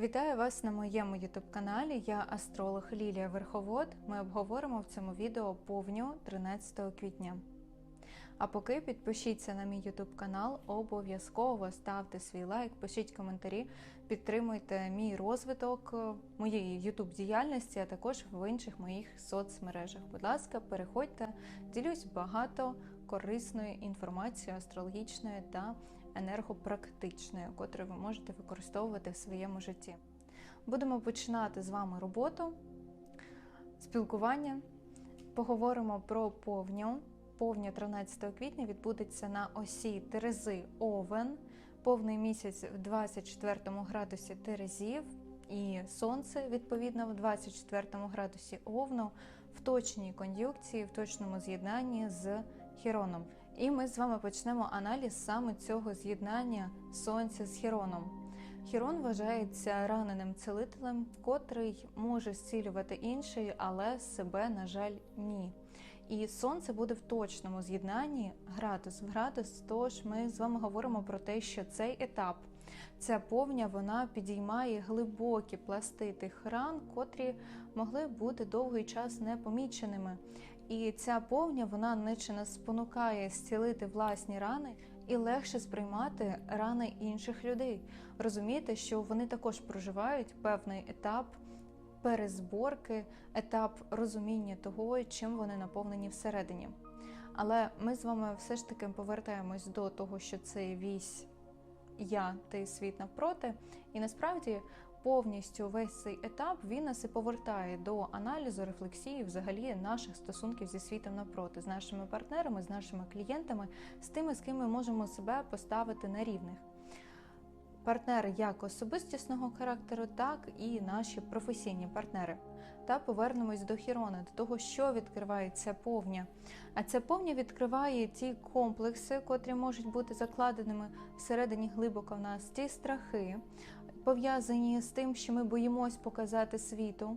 Вітаю вас на моєму youtube каналі. Я астролог Лілія Верховод. Ми обговоримо в цьому відео повню 13 квітня. А поки підпишіться на мій youtube канал, обов'язково ставте свій лайк, пишіть коментарі, підтримуйте мій розвиток е, моєї youtube діяльності, а також в інших моїх соцмережах. Будь ласка, переходьте, ділюсь багато корисної інформації астрологічної та енергопрактичної, котру ви можете використовувати в своєму житті. Будемо починати з вами роботу, спілкування. Поговоримо про повню. Повня 13 квітня відбудеться на осі Терези Овен, повний місяць в 24 градусі Терезів, і Сонце, відповідно, в 24 градусі Овну, в точній кон'юнкції, в точному з'єднанні з Хіроном. І ми з вами почнемо аналіз саме цього з'єднання Сонця з Хіроном. Хірон вважається раненим целителем, котрий може зцілювати інший, але себе, на жаль, ні. І сонце буде в точному з'єднанні градус в градус. Тож ми з вами говоримо про те, що цей етап, ця повня, вона підіймає глибокі пласти тих ран, котрі могли бути довгий час непоміченими. І ця повня вона нече нас спонукає зцілити власні рани і легше сприймати рани інших людей. Розумієте, що вони також проживають певний етап перезборки, етап розуміння того, чим вони наповнені всередині. Але ми з вами все ж таки повертаємось до того, що це вісь я та світ навпроти, і насправді повністю весь цей етап він нас і повертає до аналізу, рефлексії, взагалі наших стосунків зі світом навпроти, з нашими партнерами, з нашими клієнтами, з тими, з ким ми можемо себе поставити на рівних. Партнери як особистісного характеру, так і наші професійні партнери. Та повернемось до Хірона, до того, що відкриває ця повня. А ця повня відкриває ті комплекси, котрі можуть бути закладеними всередині глибоко в нас, ті страхи, пов'язані з тим, що ми боїмось показати світу,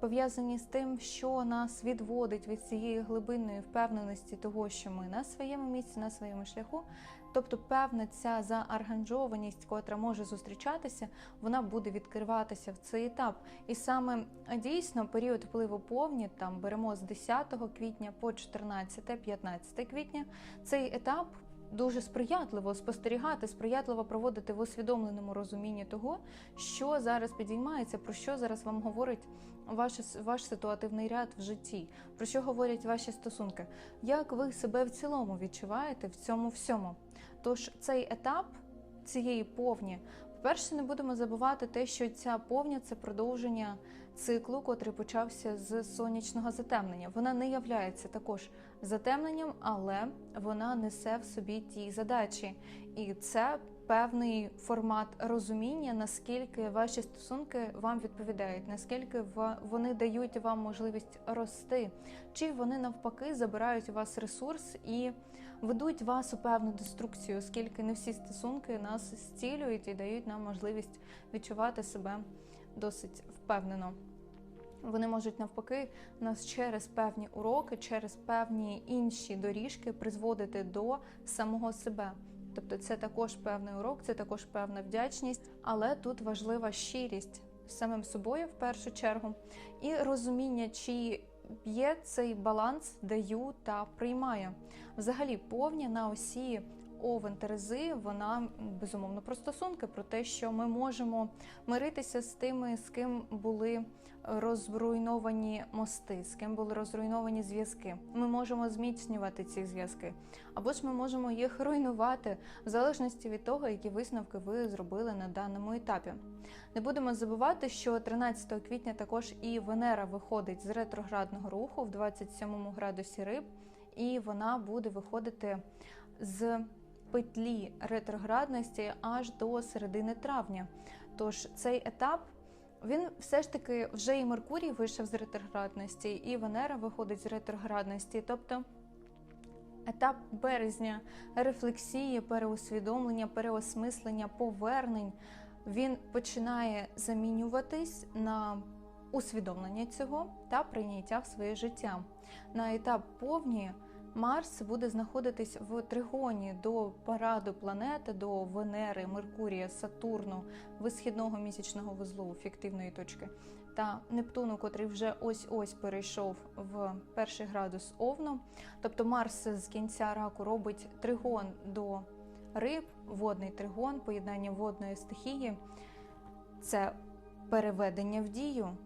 пов'язані з тим, що нас відводить від цієї глибинної впевненості того, що ми на своєму місці, на своєму шляху. Тобто, певна ця заарганжованість, котра може зустрічатися, вона буде відкриватися в цей етап. І саме дійсно період впливу повні, там беремо з 10 квітня по 14-15 квітня, цей етап дуже сприятливо спостерігати, сприятливо проводити в усвідомленому розумінні того, що зараз підіймається, про що зараз вам говорить ваш, ваш ситуативний ряд в житті, про що говорять ваші стосунки, як ви себе в цілому відчуваєте в цьому всьому. Тож цей етап цієї повні. Перше, не будемо забувати те, що ця повня це продовження циклу, котрий почався з сонячного затемнення. Вона не являється також затемненням, але вона несе в собі ті задачі. І це певний формат розуміння, наскільки ваші стосунки вам відповідають, наскільки вони дають вам можливість рости, чи вони навпаки забирають у вас ресурс і ведуть вас у певну деструкцію, оскільки не всі стосунки нас зцілюють і дають нам можливість відчувати себе досить впевнено. Вони можуть навпаки нас через певні уроки, через певні інші доріжки призводити до самого себе. Тобто це також певний урок, це також певна вдячність, але тут важлива щирість самим собою в першу чергу, і розуміння, чи є цей баланс, даю та приймаю. Взагалі, повні на осі Овен Терези, вона безумовно про стосунки, про те, що ми можемо миритися з тими, з ким були розруйновані мости, з ким були розруйновані зв'язки. Ми можемо зміцнювати ці зв'язки, або ж ми можемо їх руйнувати в залежності від того, які висновки ви зробили на даному етапі. Не будемо забувати, що 13 квітня також і Венера виходить з ретроградного руху в 27 градусі риб, і вона буде виходити з петлі ретроградності аж до середини травня. Тож цей етап. Він все ж таки вже і Меркурій вийшов з ретроградності, і Венера виходить з ретроградності. Тобто етап березня рефлексії, переусвідомлення, переосмислення, повернень він починає замінюватись на усвідомлення цього та прийняття в своє життя. На етап повні Марс буде знаходитись в тригоні до параду планети, до Венери, Меркурія, Сатурну, висхідного місячного вузлу фіктивної точки, та Нептуну, котрий вже ось-ось перейшов в перший градус Овну. Тобто Марс з кінця раку робить тригон до риб, водний тригон, поєднання водної стихії. Це переведення в дію.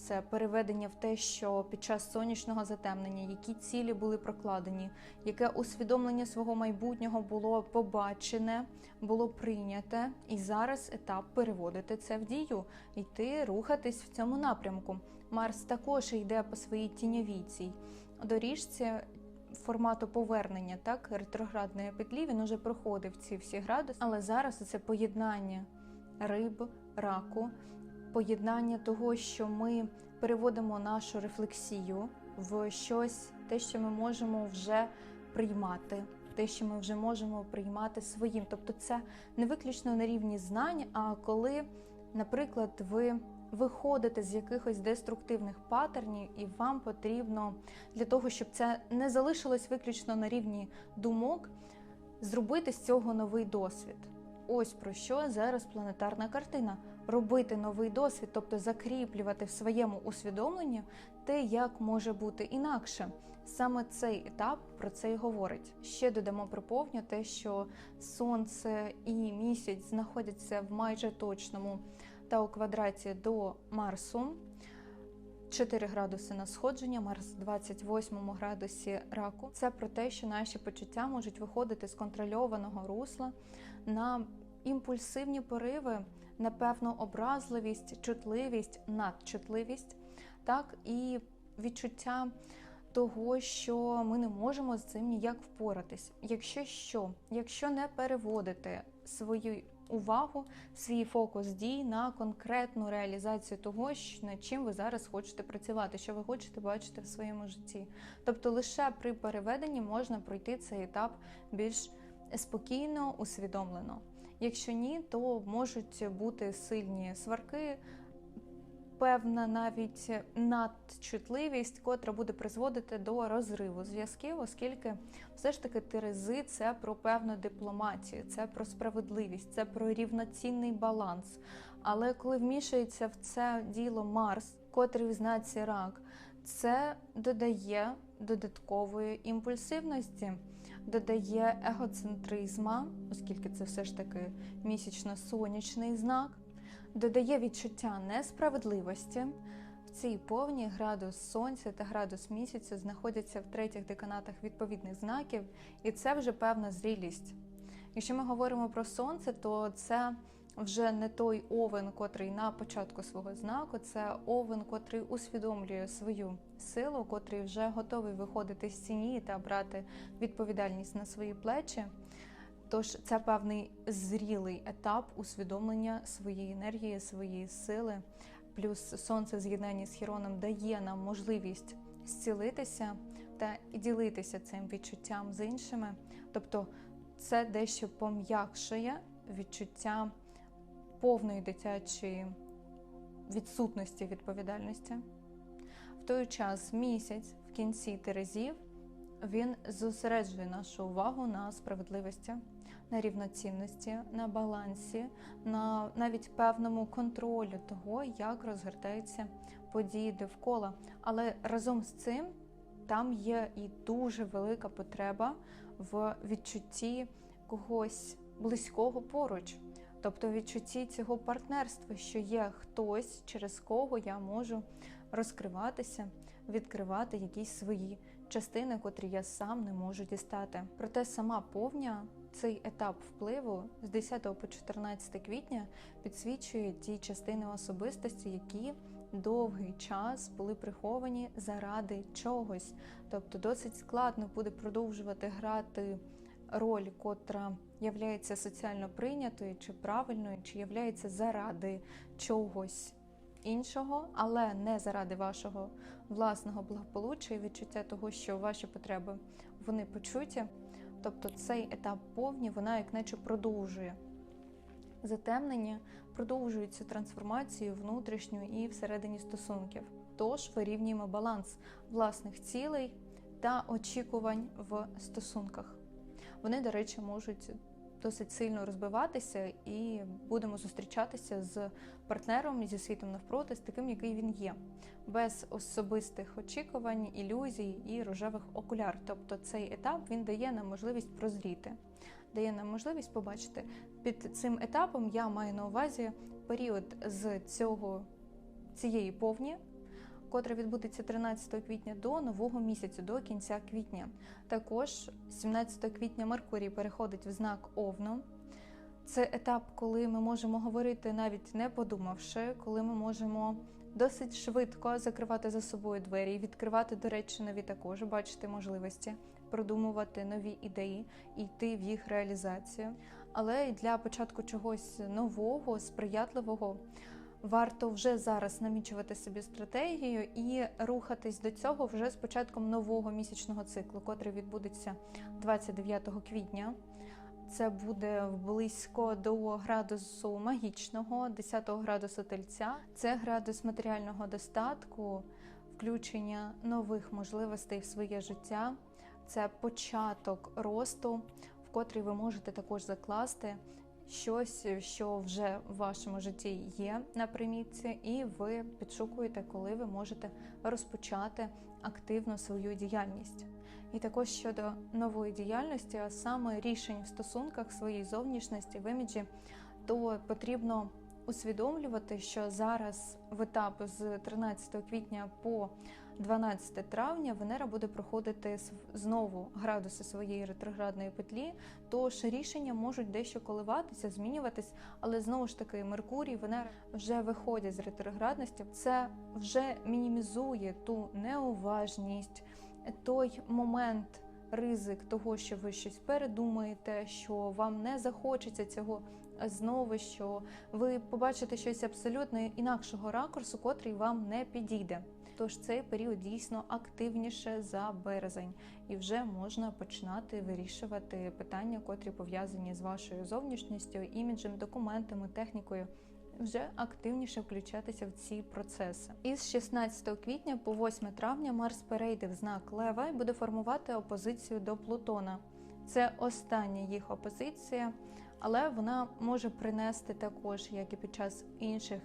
Це переведення в те, що під час сонячного затемнення, які цілі були прокладені, яке усвідомлення свого майбутнього було побачене, було прийняте, і зараз етап переводити це в дію, йти, рухатись в цьому напрямку. Марс також йде по своїй тіньовій цій доріжці формату повернення, так ретроградної петлі. Він уже проходив ці всі градуси, але зараз це поєднання риб, раку поєднання того, що ми переводимо нашу рефлексію в щось, те, що ми можемо вже приймати, те, що ми вже можемо приймати своїм. Тобто, це не виключно на рівні знань, а коли, наприклад, ви виходите з якихось деструктивних патернів, і вам потрібно для того, щоб це не залишилось виключно на рівні думок, зробити з цього новий досвід. Ось про що зараз планетарна картина. Робити новий досвід, тобто закріплювати в своєму усвідомленні те, як може бути інакше. Саме цей етап про це і говорить. Ще додамо про повню те, що сонце і місяць знаходяться в майже точному та у квадраті до Марсу. 4 градуси на сходження, Марс в 28 градусі раку. Це про те, що наші почуття можуть виходити з контрольованого русла на імпульсивні пориви, на певну образливість, чутливість, надчутливість, так і відчуття того, що ми не можемо з цим ніяк впоратись. Якщо що, якщо не переводити свою увагу, свій фокус дій на конкретну реалізацію того, над чим ви зараз хочете працювати, що ви хочете бачити в своєму житті. Тобто лише при переведенні можна пройти цей етап більш спокійно, усвідомлено. Якщо ні, то можуть бути сильні сварки, певна навіть надчутливість, котра буде призводити до розриву зв'язків, оскільки все ж таки Терези це про певну дипломатію, це про справедливість, це про рівноцінний баланс. Але коли вмішується в це діло Марс, котрий в знаці рак, це додає додаткової імпульсивності додає егоцентризма, оскільки це все ж таки місячно-сонячний знак, додає відчуття несправедливості. В цій повні градус сонця та градус місяця знаходяться в третіх деканатах відповідних знаків, і це вже певна зрілість. Якщо ми говоримо про сонце, то це вже не той овен, котрий на початку свого знаку, це овен, котрий усвідомлює свою силу, котрий вже готовий виходити з ціні та брати відповідальність на свої плечі. Тож це певний зрілий етап усвідомлення своєї енергії, своєї сили. Плюс сонце з'єднання з Хіроном дає нам можливість зцілитися та ділитися цим відчуттям з іншими. Тобто це дещо пом'якшує відчуття повної дитячої відсутності відповідальності. В той час місяць в кінці Терезів він зосереджує нашу увагу на справедливості, на рівноцінності, на балансі, на навіть певному контролю того, як розгортаються події довкола. Але разом з цим там є і дуже велика потреба в відчутті когось близького поруч. Тобто відчутті цього партнерства, що є хтось, через кого я можу розкриватися, відкривати якісь свої частини, котрі я сам не можу дістати. Проте сама повня цей етап впливу з 10 по 14 квітня підсвічує ті частини особистості, які довгий час були приховані заради чогось. Тобто досить складно буде продовжувати грати роль, котра являється соціально прийнятою чи правильною, чи являється заради чогось іншого, але не заради вашого власного благополуччя і відчуття того, що ваші потреби вони почуті. Тобто цей етап повні, вона як наче продовжує затемнення, продовжує цю трансформацію внутрішню і всередині стосунків. Тож вирівнюємо баланс власних цілей та очікувань в стосунках. Вони, до речі, можуть досить сильно розбиватися, і будемо зустрічатися з партнером зі світом навпроти, з таким, який він є, без особистих очікувань, ілюзій і рожевих окуляр. Тобто цей етап він дає нам можливість прозріти, дає нам можливість побачити. Під цим етапом я маю на увазі період з цього цієї повні. Котра відбудеться 13 квітня до нового місяця, до кінця квітня. Також 17 квітня Меркурій переходить в знак Овну. Це етап, коли ми можемо говорити навіть не подумавши, коли ми можемо досить швидко закривати за собою двері, відкривати, до речі, нові також, бачити можливості, продумувати нові ідеї і йти в їх реалізацію. Але для початку чогось нового, сприятливого. Варто вже зараз намічувати собі стратегію і рухатись до цього вже з початком нового місячного циклу, котрий відбудеться 29 квітня. Це буде близько до градусу магічного, 10 градусу тельця. Це градус матеріального достатку, включення нових можливостей в своє життя. Це початок росту, в котрий ви можете також закласти щось, що вже в вашому житті є на примітці, і ви підшукуєте, коли ви можете розпочати активно свою діяльність. І також щодо нової діяльності, а саме рішень в стосунках своєї зовнішності в іміджі, то потрібно усвідомлювати, що зараз в етап з 13 квітня по 12 травня Венера буде проходити знову градуси своєї ретроградної петлі, тож рішення можуть дещо коливатися, змінюватись, але знову ж таки Меркурій, Венера вже виходять з ретроградності. Це вже мінімізує ту неуважність, той момент. Ризик того, що ви щось передумаєте, що вам не захочеться цього знову, що ви побачите щось абсолютно інакшого ракурсу, котрий вам не підійде. Тож цей період дійсно активніше за березень, і вже можна починати вирішувати питання, котрі пов'язані з вашою зовнішністю, іміджем, документами, технікою. Вже активніше включатися в ці процеси. Із 16 квітня по 8 травня Марс перейде в знак Лева і буде формувати опозицію до Плутона. Це остання їх опозиція, але вона може принести також, як і під час інших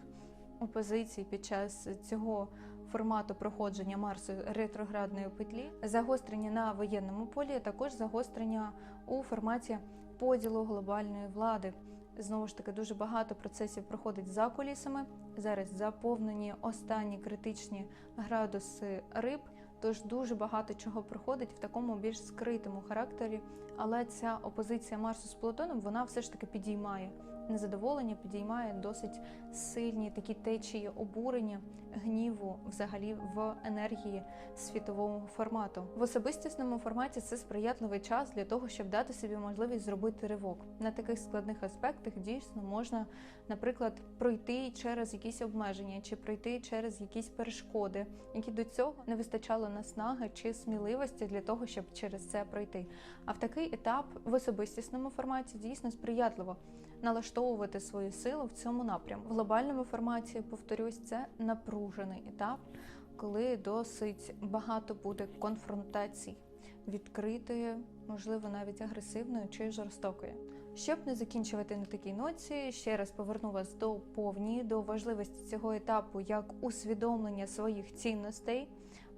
опозицій, під час цього формату проходження Марсу ретроградної петлі, загострення на воєнному полі, а також загострення у форматі поділу глобальної влади. Знову ж таки, дуже багато процесів проходить за кулісами. Зараз заповнені останні критичні градуси риб. Тож дуже багато чого проходить в такому більш скритому характері. Але ця опозиція Марсу з Плутоном вона все ж таки підіймає незадоволення, підіймає досить сильні такі течії обурення, гніву, взагалі в енергії світового формату. В особистісному форматі це сприятливий час для того, щоб дати собі можливість зробити ривок. На таких складних аспектах дійсно можна, наприклад, пройти через якісь обмеження чи пройти через якісь перешкоди, які до цього не вистачало наснаги чи сміливості для того, щоб через це пройти. А в такий етап в особистісному форматі дійсно сприятливо налаштовувати свою силу в цьому напрямку. В глобальному форматі, повторюсь, це напружений етап, коли досить багато буде конфронтацій, відкритої, можливо, навіть агресивної чи жорстокої. Щоб не закінчувати на такій ноці, ще раз поверну вас до повні, до важливості цього етапу як усвідомлення своїх цінностей,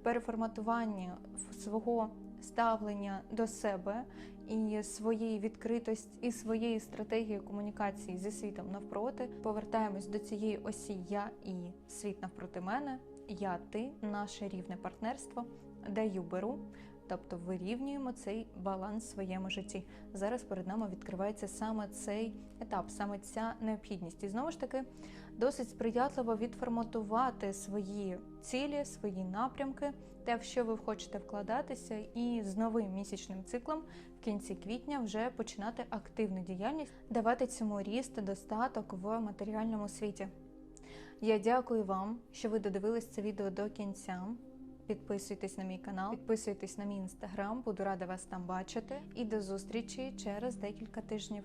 переформатування свого ставлення до себе і своєї відкритості і своєї стратегії комунікації зі світом навпроти. Повертаємось до цієї осі я і світ навпроти мене, я, ти, наше рівне партнерство, даю беру. Тобто вирівнюємо цей баланс в своєму житті. Зараз перед нами відкривається саме цей етап, саме ця необхідність. І знову ж таки досить сприятливо відформатувати свої цілі, свої напрямки, те, в що ви хочете вкладатися, і з новим місячним циклом в кінці квітня вже починати активну діяльність, давати цьому ріст, достаток в матеріальному світі. Я дякую вам, що ви додивились це відео до кінця. Підписуйтесь на мій канал, підписуйтесь на мій інстаграм, буду рада вас там бачити. І до зустрічі через декілька тижнів.